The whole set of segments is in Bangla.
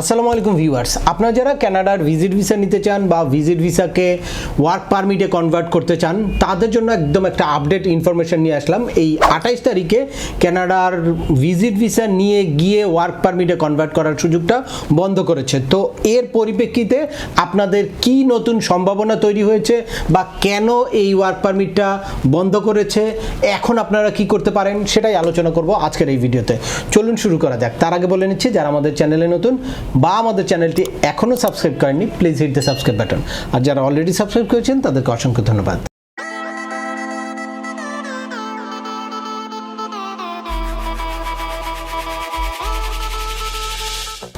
আসসালামু আলাইকুম ভিউয়ার্স। আপনারা যারা কানাডার ভিজিট ভিসা নিতে চান বা ভিজিট ভিসাকে ওয়ার্ক পারমিটে কনভার্ট করতে চান, তাদের জন্য একদম একটা আপডেট ইনফরমেশন নিয়ে আসলাম। এই আঠাইশ তারিখে কানাডার ভিজিট ভিসা নিয়ে গিয়ে ওয়ার্ক পারমিটে কনভার্ট করার সুযোগটা বন্ধ করেছে। তো এর পরিপ্রেক্ষিতে আপনাদের কি নতুন সম্ভাবনা তৈরি হয়েছে বা কেন এই ওয়ার্ক পারমিটটা বন্ধ করেছে? এখন আপনারা কি করতে পারেন? সেটাই আলোচনা করব আজকের এই ভিডিওতে। চলুন শুরু করা যাক। তার আগে বলে নিচ্ছি, যারা আমাদের চ্যানেলে নতুন বা আমাদের চ্যানেলটি এখনও সাবস্ক্রাইব করেননি please hit the subscribe button আর যারা অলরেডি সাবস্ক্রাইব করেছেন, তাদেরকে অসংখ্য ধন্যবাদ।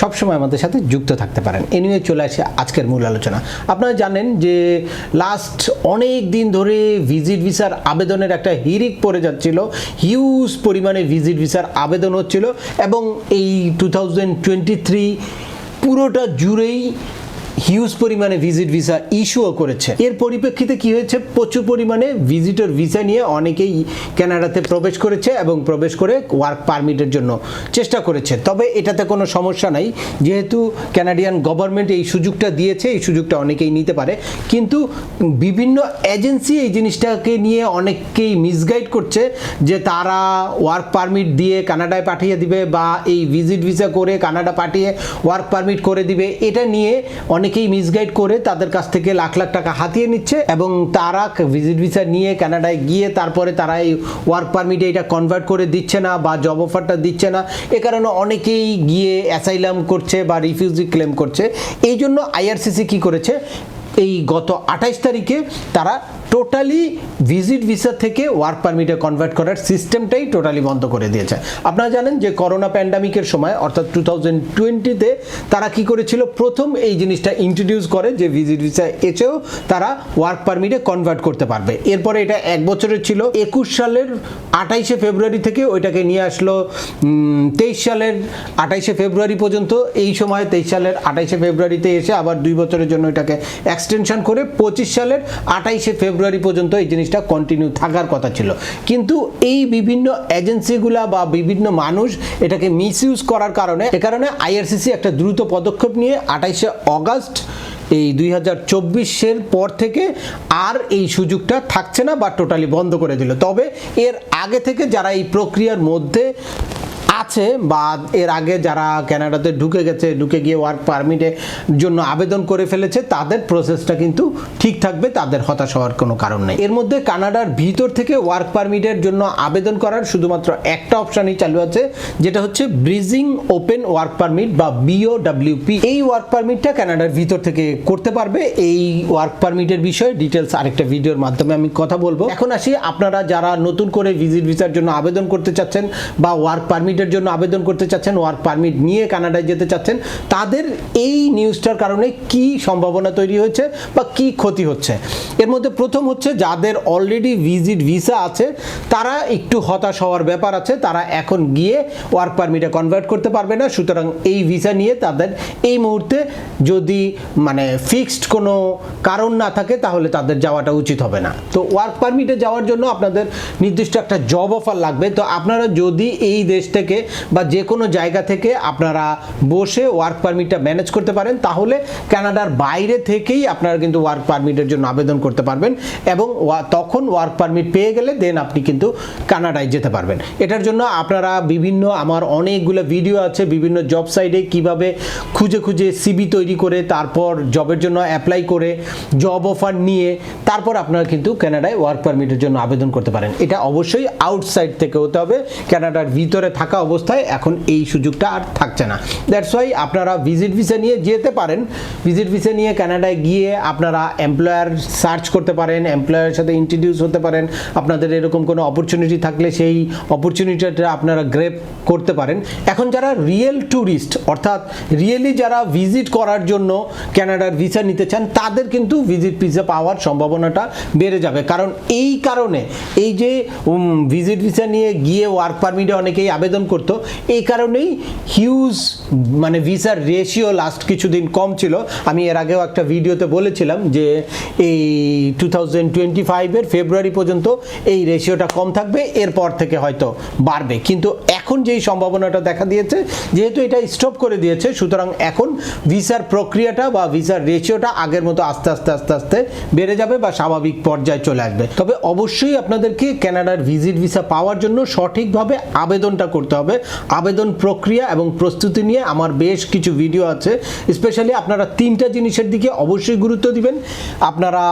সবসময় আমাদের সাথে যুক্ত থাকতে পারেন। এ নিয়ে চলে আসে আজকের মূল আলোচনা। আপনারা জানেন যে লাস্ট অনেক দিন ধরে ভিজিট ভিসার আবেদনের একটা হিরিক পড়ে যাচ্ছিল হিউজ পরিমাণে ভিজিট ভিসার আবেদন হচ্ছিল এবং এই টু থাউজেন্ড টোয়েন্টি থ্রি পুরোটা জুড়েই হিউজ পরিমাণে ভিজিট ভিসা ইস্যুও করেছে। এর পরিপ্রেক্ষিতে কি হয়েছে? প্রচুর পরিমাণে ভিজিটর ভিসা নিয়ে অনেকেই কানাডাতে প্রবেশ করেছে এবং প্রবেশ করে ওয়ার্ক পারমিটের জন্য চেষ্টা করেছে। তবে এটাতে কোনো সমস্যা নাই। যেহেতু কানাডিয়ান গভর্নমেন্ট এই সুযোগটা দিয়েছে, এই সুযোগটা অনেকেই নিতে পারে। কিন্তু বিভিন্ন এজেন্সি এই জিনিসটাকে নিয়ে অনেককেই মিসগাইড করছে যে তারা ওয়ার্ক পারমিট দিয়ে কানাডায় পাঠিয়ে দিবে বা এই ভিজিট ভিসা করে কানাডা পাঠিয়ে ওয়ার্ক পারমিট করে দিবে। এটা নিয়ে অনেকেই মিসগাইড করে তাদের কাছ থেকে লাখ লাখ টাকা হাতিয়ে নিচ্ছে এবং তারা ভিজিট ভিসা নিয়ে কানাডায় গিয়ে তারপরে তারা এই ওয়ার্ক পারমিটে এটা কনভার্ট করে দিচ্ছে না বা জব অফারটা দিচ্ছে না। এ কারণে অনেকেই গিয়ে অ্যাসাইলাম করছে বা রিফিউজি ক্লেম করছে। এই জন্য আইআরসিসি কী করেছে? এই গত আঠাইশ তারিখে তারা টোটালি ভিজিট ভিসা থেকে ওয়ার্ক পারমিটে কনভার্ট করার সিস্টেমটাই টোটালি বন্ধ করে দিয়েছে। আপনারা জানেন যে করোনা প্যান্ডামিকের সময়, অর্থাৎ টু থাউজেন্ড টোয়েন্টিতে তারা কি করেছিল? প্রথম এই জিনিসটা ইন্ট্রোডিউস করে যে ভিজিট ভিসা এসেও তারা ওয়ার্ক পারমিটে কনভার্ট করতে পারবে। এরপরে এটা এক বছরের ছিল। একুশ সালের আঠাইশে ফেব্রুয়ারি থেকে ওইটাকে নিয়ে আসলো তেইশ সালের আঠাইশে ফেব্রুয়ারি পর্যন্ত। এই সময় তেইশ সালের আঠাইশে ফেব্রুয়ারিতে এসে আবার দুই বছরের জন্য এটাকে এক্সটেনশন করে পঁচিশ সালের আঠাইশে ফেব্রুয়ারি পর্যন্ত এই জিনিসটা কন্টিনিউ থাকার কথা ছিল। কিন্তু এই বিভিন্ন এজেন্সিগুলা বা বিভিন্ন মানুষ এটাকে মিস ইউজ করার কারণে, এ কারণে আইআরসিসি একটা দ্রুত পদক্ষেপ নিয়ে আঠাইশে অগাস্ট এই দুই হাজার চব্বিশের পর থেকে আর এই সুযোগটা থাকছে না বা টোটালি বন্ধ করে দিল। তবে এর আগে থেকে যারা এই প্রক্রিয়ার মধ্যে আছে বা এর আগে যারা কানাডাতে ঢুকে গেছে, ঢুকে গিয়ে ওয়ার্ক পারমিটের জন্য আবেদন করে ফেলেছে, তাদের প্রসেসটা কিন্তু ঠিক থাকবে, তাদের হতাশ হওয়ার কোনো কারণ নেই। এর মধ্যে কানাডার ভিতর থেকে ওয়ার্ক পারমিটের জন্য আবেদন করার শুধুমাত্র একটা অপশানই চালু আছে, যেটা হচ্ছে ব্রিজিং ওপেন ওয়ার্ক পারমিট বা বিও বিওডাব্লিউপি এই ওয়ার্ক পারমিটটা কানাডার ভিতর থেকে করতে পারবে। এই ওয়ার্ক পারমিটের বিষয়ে ডিটেলস আরেকটা ভিডিওর মাধ্যমে আমি কথা বলব। এখন আসি, আপনারা যারা নতুন করে ভিজিট ভিসার জন্য আবেদন করতে চাচ্ছেন বা ওয়ার্ক পারমিটের জন্য আবেদন করতে চাচ্ছেন ওয়ার্ক পারমিট নিয়ে কানাডায় যেতে চাচ্ছেন, তাদের এই নিউজটার কারণে কি সম্ভাবনা তৈরি হয়েছে বা কি ক্ষতি হচ্ছে? এর মধ্যে প্রথম হচ্ছে, যাদের অলরেডি ভিজিট ভিসা আছে, তারা একটু হতাশ হওয়ার ব্যাপার আছে, তারা এখন গিয়ে ওয়ার্ক পারমিটে কনভার্ট করতে পারবে না, সুতরাং এই ভিসা নিয়ে তাদের এই মুহূর্তে যদি মানে ফিক্সড কোনো কারণ না থাকে, তাহলে তাদের যাওয়াটা উচিত হবে না। তো ওয়ার্ক পারমিটে যাওয়ার জন্য আপনাদের নির্দিষ্ট একটা জব অফার লাগবে। তো আপনারা যদি এই দেশ থেকে বা যে কোনো জায়গা থেকে আপনারা বসে ওয়ার্ক পারমিটটা ম্যানেজ করতে পারেন, তাহলে কানাডার বাইরে থেকেই আপনারা কিন্তু ওয়ার্ক পারমিটের জন্য আবেদন করতে পারবেন এবং তখন ওয়ার্ক পারমিট পেয়ে গেলে দেন আপনি কিন্তু কানাডায় যেতে পারবেন। এটার জন্য আপনারা বিভিন্ন, আমার অনেকগুলো ভিডিও আছে, বিভিন্ন জব সাইটে কীভাবে খুঁজে খুঁজে সিবি তৈরি করে, তারপর জবের জন্য অ্যাপ্লাই করে জব অফার নিয়ে, তারপর আপনারা কিন্তু কানাডায় ওয়ার্ক পারমিটের জন্য আবেদন করতে পারেন। এটা অবশ্যই আউটসাইড থেকে হতে হবে কানাডার ভিতরে থাকা অবস্থায় এখন এই সুযোগটা আর থাকছে না। দ্যাটস ওয়াই আপনারা ভিজিট ভিসা নিয়ে যেতে পারেন। ভিজিট ভিসা নিয়ে কানাডায় গিয়ে আপনারা এমপ্লয়ার সার্চ করতে পারেন এমপ্লয়ারের সাথে ইন্ট্রোডিউস হতে পারেন। আপনাদের এরকম কোনো অপরচুনিটি থাকলে সেই অপরচুনিটিটা আপনারা গ্রেপ করতে পারেন। এখন যারা রিয়েল ট্যুরিস্ট অর্থাৎ রিয়েলি যারা ভিজিট করার জন্য কানাডার ভিসা নিতে চান, তাদের কিন্তু ভিজিট ভিসা পাওয়ার সম্ভাবনাটা বেড়ে যাবে। কারণ এই কারণে এই যে ভিজিট ভিসা নিয়ে গিয়ে ওয়ার্ক পারমিটে অনেকেই আবেদন করতো। এই কারণেই হিউজ মানে ভিসার রেশিও লাস্ট কিছুদিন কম ছিল। আমি এর আগেও একটা ভিডিওতে বলেছিলাম যে এই টু থাউজেন্ড টোয়েন্টি ফাইভের ফেব্রুয়ারি পর্যন্ত এই রেশিওটা কম থাকবে, এরপর থেকে হয়তো বাড়বে। কিন্তু এখন যেই সম্ভাবনাটা দেখা দিয়েছে, যেহেতু এটা স্টপ করে দিয়েছে, সুতরাং এখন ভিসার প্রক্রিয়াটা বা ভিসার রেশিওটা আগের মতো আস্তে আস্তে আস্তে আস্তে বেড়ে যাবে বা স্বাভাবিক পর্যায়ে চলে আসবে। তবে অবশ্যই আপনাদেরকে কানাডার ভিজিট ভিসা পাওয়ার জন্য সঠিকভাবে আবেদনটা করতে হবে। আবেদন প্রক্রিয়া এবং প্রস্তুতি নিয়ে আমার বেশ কিছু ভিডিও আছে। স্পেশালি আপনারা তিনটা জিনিসের দিকে অবশ্যই গুরুত্ব দিবেন। আপনারা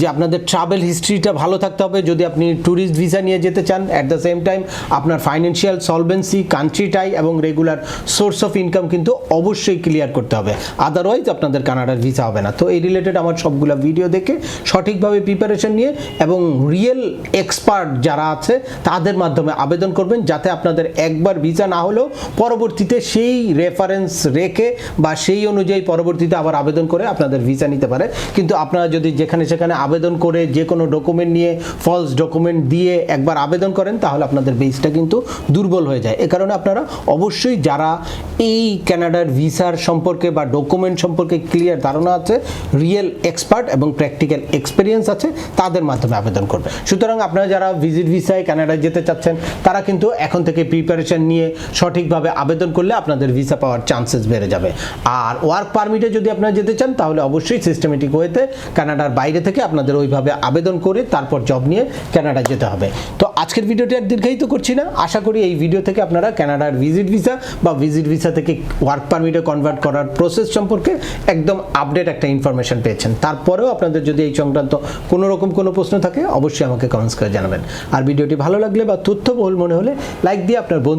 যে আপনাদের ট্রাভেল হিস্ট্রিটা ভালো থাকতে হবে। যদি আপনি ট্যুরিস্ট ভিসা নিয়ে যেতে চান অ্যাট দ্য সেম টাইম আপনার ফাইন্যান্সিয়াল সলভেন্সি কান্ট্রি টাই এবং রেগুলার সোর্স অফ ইনকাম কিন্তু অবশ্যই ক্লিয়ার করতে হবে। আদারওয়াইজ আপনাদের কানাডার ভিসা হবে না। তো এই রিলেটেড আমার সবগুলো ভিডিও দেখে সঠিকভাবে প্রিপারেশন নিয়ে এবং রিয়েল এক্সপার্ট যারা আছে, তাদের মাধ্যমে আবেদন করবেন যাতে আপনাদের একবার ভিসা না হলেও পরবর্তীতে সেই রেফারেন্স রেখে বা সেই অনুযায়ী পরবর্তীতে আবার আবেদন করে আপনাদের ভিসা নিতে পারে। কিন্তু আপনারা যদি যেখানে সেখানে আবেদন করে যে কোনো ডকুমেন্ট নিয়ে ফলস ডকুমেন্ট দিয়ে একবার আবেদন করেন, তাহলে আপনাদের বেসটা কিন্তু দুর্বল হয়ে যায়। এ কারণে আপনারা অবশ্যই যারা এই ক্যানাডার ভিসার সম্পর্কে বা ডকুমেন্ট সম্পর্কে ক্লিয়ার ধারণা আছে রিয়েল এক্সপার্ট এবং প্র্যাকটিক্যাল এক্সপিরিয়েন্স আছে, তাদের মাধ্যমে আবেদন করবেন। সুতরাং আপনারা যারা ভিজিট ভিসায় কানাডায় যেতে চাচ্ছেন, তারা কিন্তু এখন থেকে প্রিপারেশন নিয়ে সঠিকভাবে আবেদন করলে আপনাদের ভিসা পাওয়ার চান্সেস বেড়ে যাবে। আর ওয়ার্ক পারমিটে যদি আপনারা যেতে চান, তাহলে অবশ্যই সিস্টেমেটিক ওয়েতে কানাডার বাইরে থেকে আপনাদের ওইভাবে আবেদন করে তারপর জব নিয়ে কানাডা যেতে হবে। তো আজকের ভিডিওটি আর দীর্ঘায়িত করছি না। আশা করি এই ভিডিও থেকে আপনারা কানাডার ভিজিট ভিসা বা ভিজিট ভিসা থেকে ওয়ার্ক পারমিটে কনভার্ট করার প্রসেস সম্পর্কে একদম আপডেট একটা ইনফরমেশন পেয়েছেন। তারপরেও আপনাদের যদি এই সংক্রান্ত কোনো রকম কোনো প্রশ্ন থাকে, অবশ্যই আমাকে কমেন্টস করে জানাবেন। আর ভিডিওটি ভালো লাগলে বা তথ্যবহুল মনে হলে লাইক দিয়ে আপনার